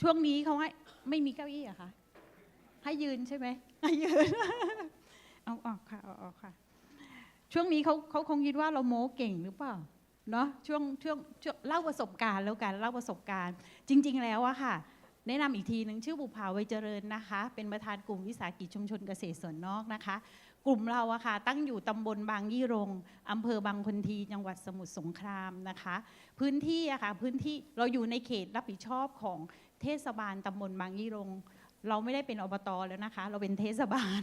ช่วงนี้เขาให้ไม่มีเก้าอี้อะคะให้ยืนใช่ไหมให้ยืน เอาออกค่ะเอาออกค่ะ ช่วงนี้เขาเขาคงคิดว่าเราโม้เก่งหรือเปล่าเนาะช่วงช่วงช่วงเล่าประสบการณ์แล้วกันเล่าประสบการณ์ จริง ๆ แล้วอะค่ะ แนะนำอีกทีหนึ่งชื่อบุภาไวเจริญนะคะ เป็นประธานกลุ่มวิสาหกิจชุมชนเกษตรสวนนอกนะคะ กลุ่มเราอะค่ะ ตั้งอยู่ตำบลบางยี่รงอำเภอบางคนทีจังหวัดสมุทรสงครามนะคะ พื้นที่อะค่ะพื้นที่เราอยู่ในเขตรับผิดชอบของ เทศบาลตำบลบางยี่รงเราไม่ได้เป็นอบตแล้วนะคะ เราเป็นเทศบาล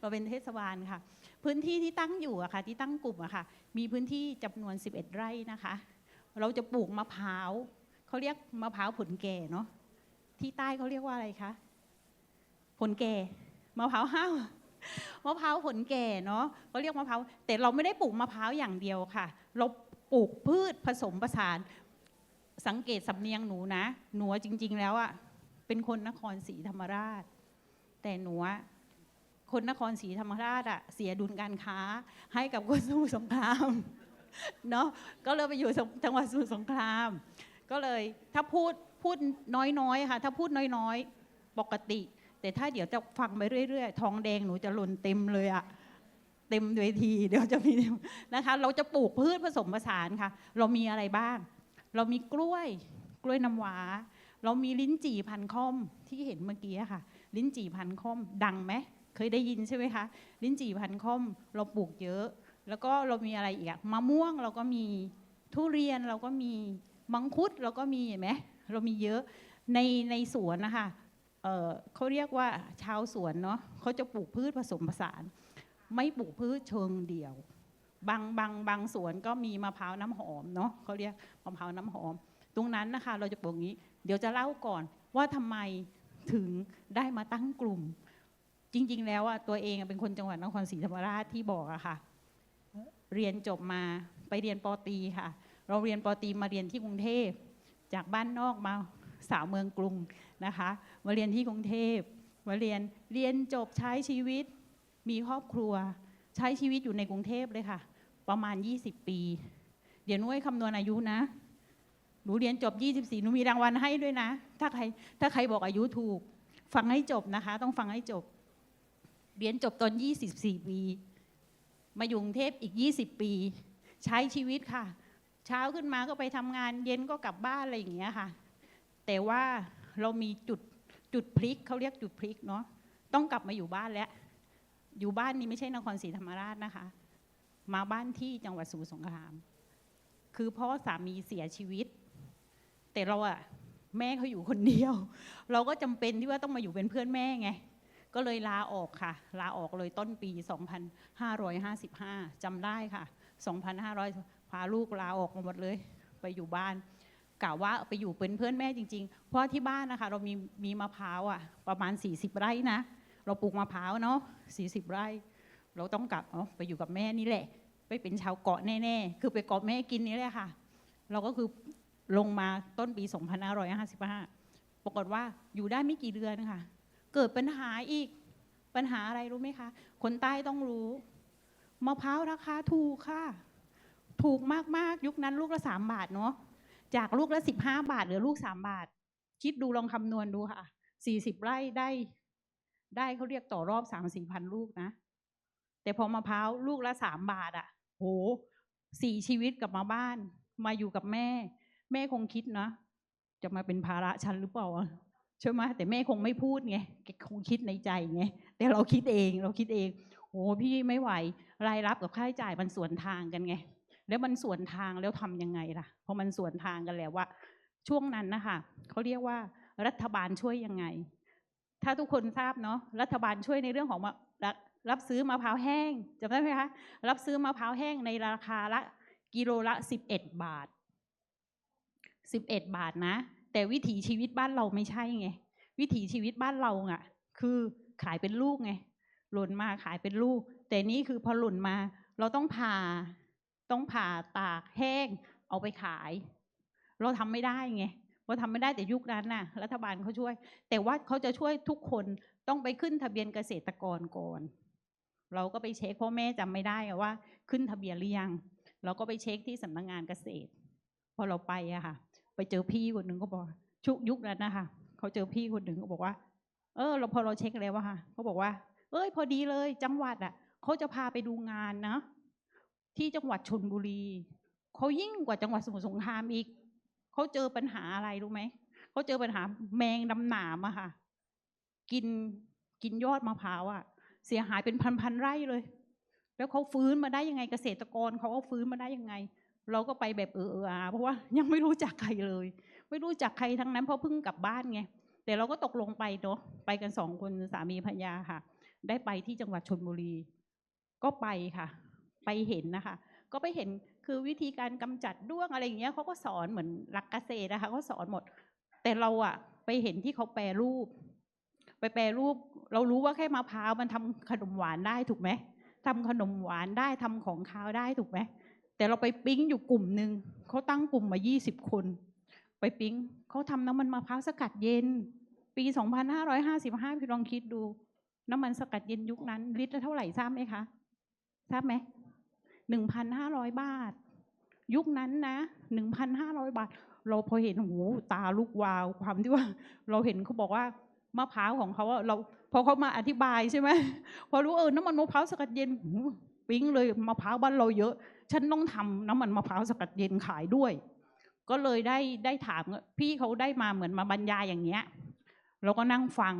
เราเป็นเทศบาลค่ะ พื้นที่ที่ตั้งอยู่อะค่ะ ที่ตั้งกลุ่มอะค่ะ มีพื้นที่จำนวน 11 ไร่นะคะ เราจะปลูกมะพร้าวเขาเรียกมะพร้าวผลแก่เนาะที่ใต้เขาเรียกว่าอะไรคะผลแก่มะพร้าวห้าวมะพร้าวผลแก่เนาะเขาเรียกมะพร้าวแต่เราไม่ได้ปลูกมะพร้าวอย่างเดียวค่ะ เราปลูกพืชผสมผสาน สังเกตสำเนียงหนูนะ หนูจริง ๆ แล้วอะเป็นคนนครศรีธรรมราช แต่หนูคนนครศรีธรรมราชอะเสียดุลการค้าให้กับคนสมุทรสงครามเนาะก็เลยไปอยู่จังหวัดสมุทรสงคราม ก็เลยถ้าพูดพูดน้อยๆค่ะ ถ้าพูดน้อยๆปกติ แต่ถ้าเดี๋ยวจะฟังไปเรื่อยๆทองแดงหนูจะหล่นเต็มเลยอะเต็มเวทีเดี๋ยวจะมีนะคะ เราจะปลูกพืชผสมผสานค่ะ เรามีอะไรบ้าง เรามีกล้วยกล้วยน้ำว้า เรามีลิ้นจี่พันค่อมที่เห็นเมื่อกี้ค่ะ ลิ้นจี่พันค่อมดังไหมเคยได้ยินใช่ไหมคะลิ้นจี่พันค่อมเราปลูกเยอะ แล้วก็เรามีอะไรอีกมะม่วงเราก็มีทุเรียนเราก็มีมังคุดเราก็มีเห็นไหมเรามีเยอะในในสวนนะคะเเขาเรียกว่าชาวสวนเนาะเขาจะปลูกพืชผสมผสาน ไม่ปลูกพืชเชิงเดี่ยว บางบางบางสวนก็มีมะพร้าวน้ำหอมเนาะเขาเรียกมะพร้าวน้ำหอม ตรงนั้นนะคะเราจะปลูกงี้ เดี๋ยวจะเล่าก่อนว่าทำไมถึงได้มาตั้งกลุ่ม จริง ๆ แล้วอะตัวเองเป็นคนจังหวัดนครศรีธรรมราชที่บอกอะค่ะ เรียนจบมาไปเรียนปอตีค่ะ เราเรียนปอตีมาเรียนที่กรุงเทพจากบ้านนอกมาสาวเมืองกรุงนะคะ มาเรียนที่กรุงเทพมาเรียนเรียนจบใช้ชีวิตมีครอบครัว ใช้ชีวิตอยู่ในกรุงเทพเลยค่ะ ประมาณ 20 ปี เดี๋ยวนุ้ยคำนวณอายุนะ หนูเรียนจบ 24หนูมีรางวัลให้ด้วยนะ ถ้าใครถ้าใครบอกอายุถูก ฟังให้จบนะคะ ต้องฟังให้จบ เรียนจบตอน 24 ปี มาอยู่กรุงเทพอีก 20 ปี ใช้ชีวิตค่ะ เช้าขึ้นมาก็ไปทำงาน เย็นก็กลับบ้านอะไรอย่างเงี้ยค่ะ แต่ว่าเรามีจุดจุดพลิกเขาเรียกจุดพลิกเนาะ ต้องกลับมาอยู่บ้านแล้ว อยู่บ้านนี้ไม่ใช่นครศรีธรรมราชนะคะ มาบ้านที่จังหวัดสมุทรสงคราม คือพ่อสามีเสียชีวิต แต่เราอะแม่เขาอยู่คนเดียว เราก็จำเป็นที่ว่าต้องมาอยู่เป็นเพื่อนแม่ไง ก็เลยลาออกค่ะ ลาออกเลยต้นปี 2555จำได้ค่ะ 2,500 พาลูกลาออกมาหมดเลย ไปอยู่บ้านกะว่าไปอยู่เป็นเพื่อนแม่จริง ๆ เพราะที่บ้านนะคะ เรามีมีมะพร้าวอะประมาณ 40 ไร่นะ เราปลูกมะพร้าวเนาะ40 ไร่ เราต้องกลับเอไปอยู่กับแม่นี่แหละ ไปเป็นชาวเกาะแน่ๆ คือไปเกาะแม่กินนี่แหละค่ะ เราก็คือลงมาต้นปี 2555 ปรากฏว่าอยู่ได้ไม่กี่เดือนค่ะ เกิดปัญหาอีก ปัญหาอะไรรู้ไหมคะ คนใต้ต้องรู้ มะพร้าวราคาถูกค่ะ ถูกมากๆ ยุคนั้นลูกละสามบาทเนาะ จากลูกละสิบห้าบาทเหลือลูกสามบาท คิดดูลองคำนวณดูค่ะ สี่สิบไร่ได้ ได้เขาเรียกต่อรอบสามสี่พันลูกนะ แต่พอมะพร้าวลูกละสามบาทอะ่ะ โหสี่ชีวิตกลับมาบ้าน มาอยู่กับแม่ แม่คงคิดนะจะมาเป็นภาระฉันหรือเปล่าใช่ไหมแต่แม่คงไม่พูดไงแกคงคิดในใจไงแต่เราคิดเองเราคิดเองโอ้พี่ไม่ไหว รายรับกับค่าใช้จ่ายมันสวนทางกันไง แล้วมันสวนทางแล้วทำยังไงล่ะพอมันสวนทางกันแล้วว่า ช่วงนั้นนะคะเขาเรียกว่ารัฐบาลช่วยยังไง ถ้าทุกคนทราบเนาะรัฐบาลช่วยในเรื่องของ รับซื้อมะพร้าวแห้งจำได้ไหมคะรับซื้อมะพร้าวแห้งในราคาละกิโลละ 11 บาท 11 บาทนะ แต่วิถีชีวิตบ้านเราไม่ใช่ไง วิถีชีวิตบ้านเราอะ คือขายเป็นลูกไง หล่นมาขายเป็นลูก แต่นี่คือพอหล่นมา เราต้องผ่าต้องผ่าตากแห้ง เอาไปขาย เราทำไม่ได้ไงเราทำไม่ได้แต่ยุคนั้นน่ะ รัฐบาลเขาช่วย แต่ว่าเขาจะช่วยทุกคนต้องไปขึ้นทะเบียนเกษตรกรก่อน เราก็ไปเช็คพ่อแม่จำไม่ได้ว่า ขึ้นทะเบียนหรือยัง เราก็ไปเช็คที่สำนักงานเกษตร พอเราไปอะค่ะ ไปเจอพี่คนหนึ่งก็บอกชุกยุคนั้นนะคะเขาเจอพี่คนหนึ่งเขาบอกว่า เออ เราพอเราเช็คแล้วอะค่ะเขาบอกว่า เอ้ย พอดีเลย จังหวัดอะเขาจะพาไปดูงานนะที่จังหวัดชนบุรีเขายิ่งกว่าจังหวัดสมุทรสงครามอีกเขาเจอปัญหาอะไรรู้ไหมเขาเจอปัญหาแมงดำหนามอะค่ะ กินกินยอดมะพร้าวอะ เสียหายเป็นพันๆไร่เลย แล้วเขาฟื้นมาได้ยังไงเกษตรกรเขาก็ฟื้นมาได้ยังไง เราก็ไปแบบเออเอออาเพราะว่ายังไม่รู้จักใครเลย ไม่รู้จักใครทั้งนั้นเพราะเพิ่งกลับบ้านไงแต่เราก็ตกลงไปเนาะไปกันสองคนสามีภรรยาค่ะ ได้ไปที่จังหวัดชนบุรี ก็ไปค่ะ ไปเห็นนะคะ ก็ไปเห็นคือวิธีการกำจัดด้วงอะไรอย่างเงี้ยเขาก็สอนเหมือนหลักเกษตรนะคะเขาสอนหมด แต่เราอะไปเห็นที่เขาแปรรูป ไปแปรรูป เรารู้ว่าแค่มะพร้าวมันทำขนมหวานได้ถูกไหมทำขนมหวานได้ทำของคาวได้ถูกไหมแต่เราไปปิ๊งอยู่กลุ่มหนึ่งเขาตั้งกลุ่มมา 20 คน ไปปิ๊งเขาทำน้ำมันมะพร้าวสกัดเย็น ปี 2555พี่ลองคิดดู น้ำมันสกัดเย็นยุคนั้น ลิตรละเท่าไหร่ทราบไหมคะทราบไหม1,500บาท ยุคนั้นนะ1,500บาท เราพอเห็นโอ้โหตาลุกวาวความที่ว่า เราเห็นเขาบอกว่ามะพร้าวของเขาเรา พอเขามาอธิบายใช่ไหมพอรู้เออน้ำมันมะพร้าวสกัดเย็นปิ๊งเลยมะพร้าวบ้านเราเยอะ ฉันต้องทำน้ำมันมะพร้าวสกัดเย็นขายด้วย ก็เลยได้ได้ถามพี่เขาได้มาเหมือนมาบรรยายอย่างเงี้ยเราก็นั่งฟัง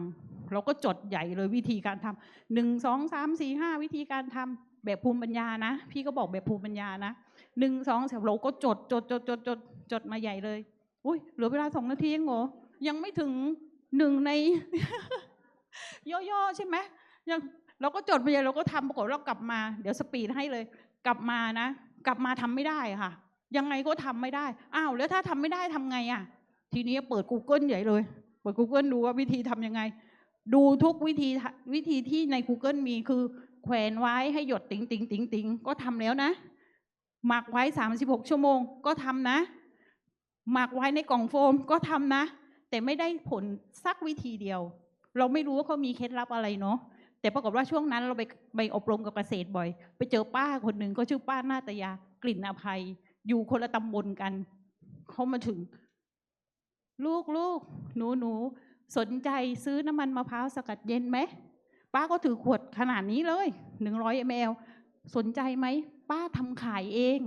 เราก็จดใหญ่เลยวิธีการทำหนึ่งสองสามสี่ห้าวิธีการทำแบบภูมิปัญญานะ พี่ก็บอกแบบภูมิปัญญานะหนึ่งสองสามเราก็จดจดจดจดจดจดมาใหญ่เลย อุ้ยเหลือเวลาสองนาทีเองเหรอยังไม่ถึงหนึ่งใน ย่อๆใช่ไหมยังเราก็จดไปเลยเราก็ทำปรากฏเรากลับมา เดี๋ยวสปีดให้เลย กลับมานะ กลับมาทำไม่ได้ค่ะ ยังไงก็ทำไม่ได้อ้าวแล้วถ้าทำไม่ได้ทำไงอะ ทีนี้เปิด Google ใหญ่เลย เปิด Google ดูว่าวิธีทำยังไง ดูทุกวิธีวิธีที่ใน Google มีคือ แขวนไว้ให้หยดติงติงติงติงก็ทำแล้วนะ หมักไว้ 36 ชั่วโมงก็ทำนะ หมักไว้ในกล่องโฟมก็ทำนะ แต่ไม่ได้ผลสักวิธีเดียว เราไม่รู้ว่าเขามีเคล็ดลับอะไรเนาะแต่ปรากฏว่าช่วงนั้นเราไปไปอบรมกับเกษตรบ่อย ไปเจอป้าคนหนึ่งก็ชื่อป้านาตยากลิ่นอภัย อยู่คนละตำบลกันเขามาถึง ลูกลูกหนูหนูสนใจซื้อน้ำมันมะพร้าวสกัดเย็นไหมป้าก็ถือขวดขนาดนี้เลยหนึ่งร้อยมลสนใจไหมป้าทำขายเอง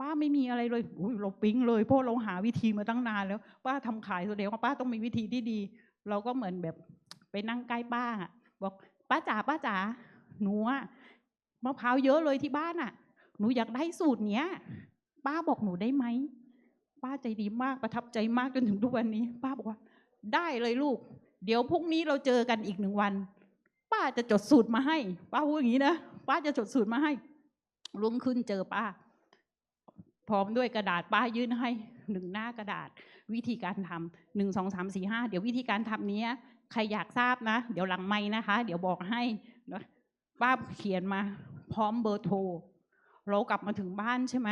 ป้าไม่มีอะไรเลยอุ้ยเราปิ๊งเลยเพราะเราหาวิธีมาตั้งนานแล้ว ป้าทำขายแสดงว่าป้าต้องมีวิธีที่ดี เราก็เหมือนแบบไปนั่งใกล้ป้าอะบอกป้าจ๋าป้าจ๋าหนูอะมะพร้าวเยอะเลยที่บ้านอะหนูอยากได้สูตรเนี้ย ป้าบอกหนูได้ไหมป้าใจดีมากประทับใจมากจนถึงทุกวันนี้ ป้าบอกว่า ได้เลยลูก เดี๋ยวพรุ่งนี้เราเจอกันอีกหนึ่งวัน ป้าจะจดสูตรมาให้ ป้าพูดอย่างนี้นะป้าจะจดสูตรมาให้ลุงขึ้นเจอป้า พร้อมด้วยกระดาษป้ายื่นให้ หนึ่งหน้ากระดาษวิธีการทำหนึ่งสองสามสี่ห้าเดี๋ยววิธีการทำนี้ใครอยากทราบนะ เดี๋ยวหลังไม้นะคะ เดี๋ยวบอกให้นะป้าเขียนมา พร้อมเบอร์โทรเรากลับมาถึงบ้านใช่ไหม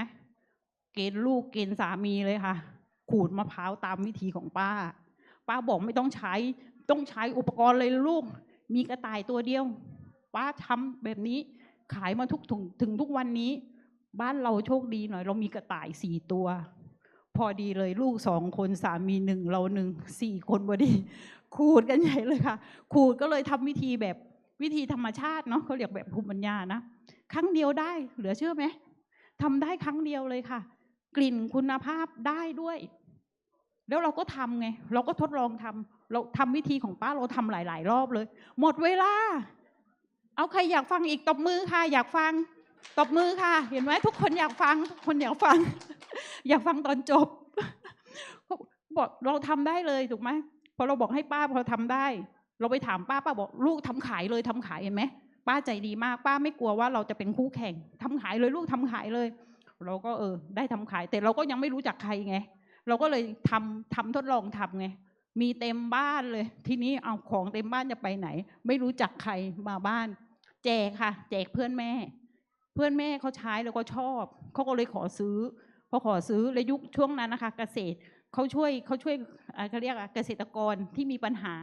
เกณฑ์ลูกเกณฑ์สามีเลยค่ะ ขูดมะพร้าวตามวิธีของป้า ป้าบอกไม่ต้องใช้ต้องใช้อุปกรณ์เลยลูก มีกระต่ายตัวเดียว ป้าทำแบบนี้ขายมาทุกถึงถึงทุกวันนี้ บ้านเราโชคดีหน่อย เรามีกระต่ายสี่ตัว พอดีเลยลูกสองคนสามีหนึ่งเราหนึ่งสี่คนพอดีขูดกันใหญ่เลยค่ะ ขูดก็เลยทำวิธีแบบวิธีธรรมชาติเนาะเขาเรียกแบบภูมิปัญญานะครั้งเดียวได้ เหลือเชื่อไหมทำได้ครั้งเดียวเลยค่ะ กลิ่นคุณภาพได้ด้วย แล้วเราก็ทำไง เราก็ทดลองทำเราทำวิธีของป้าเราทำหลาย ๆ รอบเลย หมดเวลา เอาใครอยากฟังอีกตบมือค่ะ อยากฟังตบมือค่ะ เห็นไหมทุกคนอยากฟังทุกคนอยากฟัง อยากฟังตอนจบบอกเราทำได้เลยถูกไหมพอเราบอกให้ป้าพอทำได้ เราไปถามป้าป้าบอกลูกทำขายเลยทำขายเห็นไหมป้าใจดีมาก ป้าไม่กลัวว่าเราจะเป็นคู่แข่งทำขายเลยลูกทำขายเลย เราก็เออ ได้ทำขาย แต่เราก็ยังไม่รู้จักใครไง เราก็เลยทำทำทดลองทำไงมีเต็มบ้านเลย ทีนี้เอาของเต็มบ้านจะไปไหน ไม่รู้จักใครมาบ้าน แจกค่ะ แจกเพื่อนแม่ เพื่อนแม่เขาใช้แล้วก็ชอบเขาก็เลยขอซื้อ พอขอซื้อและยุคช่วงนั้นนะคะเกษตรเขาช่วยเขาช่วยเขาเรียกเกษตรกรที่มีปัญหา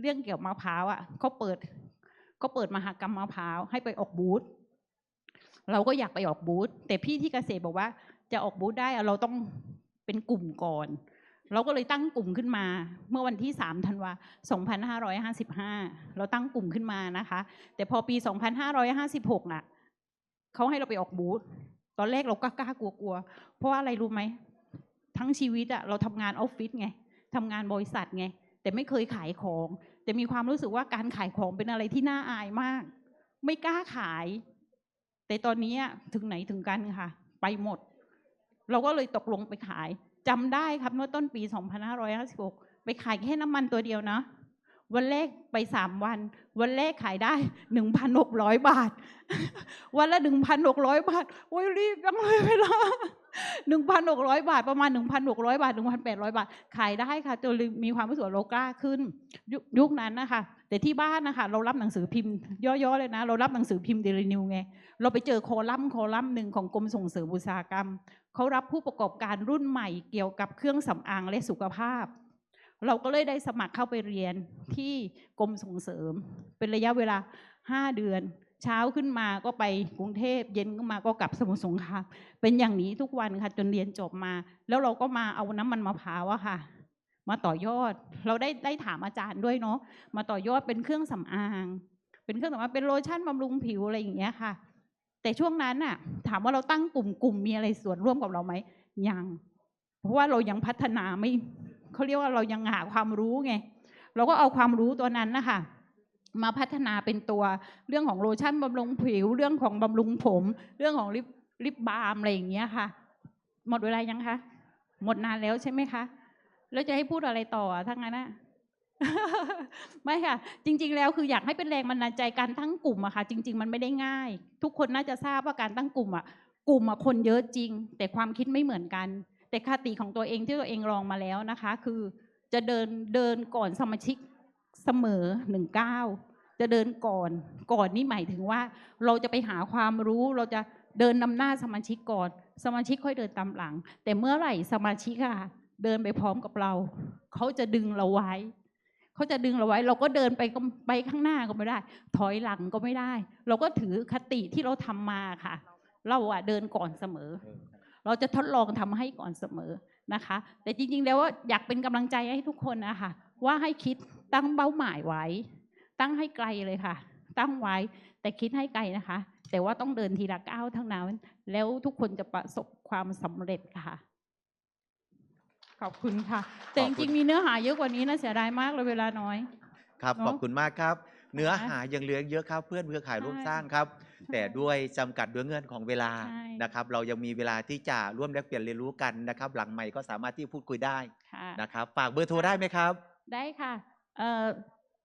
เรื่องเกี่ยวกับมะพร้าวอะเขาเปิดเขาเปิดมหากรรมมะพร้าวให้ไปออกบูธเราก็อยากไปออกบูธแต่พี่ที่เกษตรบอกว่า จะออกบูธได้เราต้องเป็นกลุ่มก่อน เราก็เลยตั้งกลุ่มขึ้นมา เมื่อวันที่3ธันวา2555 เราตั้งกลุ่มขึ้นมานะคะ แต่พอปี 2556น่ะเขาให้เราไปออกบูธ ตอนแรกเราก็กล้ากลัวเพราะว่าอะไรรู้ไหมทั้งชีวิตอะเราทำงานออฟฟิศไงทำงานบริษัทไง แต่ไม่เคยขายของ แต่มีความรู้สึกว่าการขายของเป็นอะไรที่น่าอายมาก ไม่กล้าขาย แต่ตอนนี้ถึงไหนถึงกันค่ะ ไปหมด เราก็เลยตกลงไปขายจำได้ครับเมื่อต้นปี 2556 ไปขายแค่น้ำมันตัวเดียวนะ วันแรกไปสามวัน วันแรกขายได้1,600บาท วันละ1,600บาท โอ้ยรีบจังเลยเวลา1,600บาทประมาณ1,600บาท1,800บาท ขายได้ค่ะจนมีความรู้สึกเรากล้าขึ้นยยุคนั้นนะคะแต่ที่บ้านนะคะเรารับหนังสือพิมพ์ย่อๆเลยนะ เรารับหนังสือพิมพ์เดลินิวไงเราไปเจอคอลัมน์คอลัมน์หนึ่งของกรมส่งเสริมอุตสาหกรรมเขารับผู้ประกอบการรุ่นใหม่เกี่ยวกับเครื่องสำอางและสุขภาพ เราก็เลยได้สมัครเข้าไปเรียนที่กรมส่งเสริม เป็นระยะเวลา 5 เดือน เช้าขึ้นมาก็ไปกรุงเทพเย็นก็มาก็กลับสมุทรสงครามเป็นอย่างนี้ทุกวันค่ะ จนเรียนจบมา แล้วเราก็มาเอาน้ำมันมะพร้าวอะค่ะ มาต่อยอด เราได้ได้ถามอาจารย์ด้วยเนาะมาต่อยอดเป็นเครื่องสำอาง เป็นเครื่องสำอางเป็นโลชั่นบำรุงผิวอะไรอย่างเงี้ยค่ะ แต่ช่วงนั้นน่ะ ถามว่าเราตั้งกลุ่มกลุ่มมีอะไรส่วนร่วมกับเราไหมยังเพราะว่าเรายังพัฒนาไม่ เขาเรียกว่าเรายังหาความรู้ไง เราก็เอาความรู้ตัวนั้นนะคะมาพัฒนาเป็นตัวเรื่องของโลชั่นบำรุงผิว เรื่องของบำรุงผม เรื่องของลิปลิปบาล์มอะไรอย่างเงี้ยค่ะ หมดเวลายังคะ หมดนานแล้วใช่ไหมคะ แล้วจะให้พูดอะไรต่ออะถ้างั้นอะไม่ค่ะ จริง ๆ แล้วคืออยากให้เป็นแรงบันดาลใจการตั้งกลุ่มอะค่ะ จริง ๆ มันไม่ได้ง่าย ทุกคนน่าจะทราบว่าการตั้งกลุ่มอะกลุ่มอะคนเยอะจริง แต่ความคิดไม่เหมือนกัน แต่คติของตัวเองที่ตัวเองลองมาแล้วนะคะ คือจะเดินเดินก่อนสมาชิกเสมอหนึ่งเก้าจะเดินก่อนก่อนนี่หมายถึงว่า เราจะไปหาความรู้เราจะเดินนำหน้าสมาชิกก่อน สมาชิกค่อยเดินตามหลัง แต่เมื่อไหร่สมาชิกอะเดินไปพร้อมกับเรา เขาจะดึงเราไว้เขาจะดึงเราไว้ เราก็เดินไปไปข้างหน้าก็ไม่ได้ ถอยหลังก็ไม่ได้ เราก็ถือคติที่เราทำมาค่ะ เราอะเดินก่อนเสมอ เราจะทดลองทำให้ก่อนเสมอนะคะ แต่จริงๆ แล้วว่าอยากเป็นกำลังใจให้ทุกคนนะคะว่าให้คิดตั้งเป้าหมายไว้ ตั้งให้ไกลเลยค่ะ ตั้งไว้แต่คิดให้ไกลนะคะ แต่ว่าต้องเดินทีละก้าวทั้งนั้น แล้วทุกคนจะประสบความสำเร็จค่ะขอบคุณค่ะ แต่จริงๆมีเนื้อหาเยอะกว่านี้นะเสียดายมากเลยเวลาน้อย ครับเนอะขอบคุณมากครับ เนื้อค่ะหายังเหลือเยอะครับ เพื่อนเครือข่ายร่วมใช่สร้างครับ แต่ด้วยจำกัดด้วยเงื่อนของเวลาใช่นะครับ เรายังมีเวลาที่จะร่วมแลกเปลี่ยนเรียนรู้กันนะครับ หลังใหม่ก็สามารถที่พูดคุยได้ค่ะนะครับฝากเบอร์โทรได้ไหมครับ ได้ค่ะเอ่อ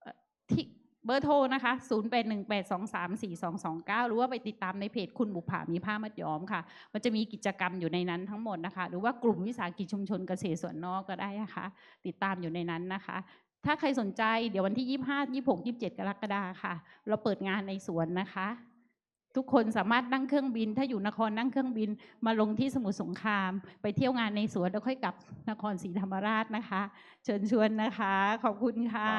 เอ่อที่เบอร์โทรนะคะ 0 8 1 8 2 3 4 2 2 9 หรือว่าไปติดตามในเพจคุณบุภามีผ้ามัดย้อมค่ะ มันจะมีกิจกรรมอยู่ในนั้นทั้งหมดนะคะ หรือว่ากลุ่มวิสาหกิจชุมชนเกษตรสวนนอกก็ได้นะคะ ติดตามอยู่ในนั้นนะคะ ถ้าใครสนใจเดี๋ยววันที่ 25 26 27 กรกฎาคมค่ะ เราเปิดงานในสวนนะคะ ทุกคนสามารถนั่งเครื่องบิน ถ้าอยู่นครนั่งเครื่องบิน มาลงที่สมุทรสงคราม ไปเที่ยวงานในสวนแล้วค่อยกลับนครศรีธรรมราชนะคะ เชิญชวนนะคะ ขอบคุณค่ะ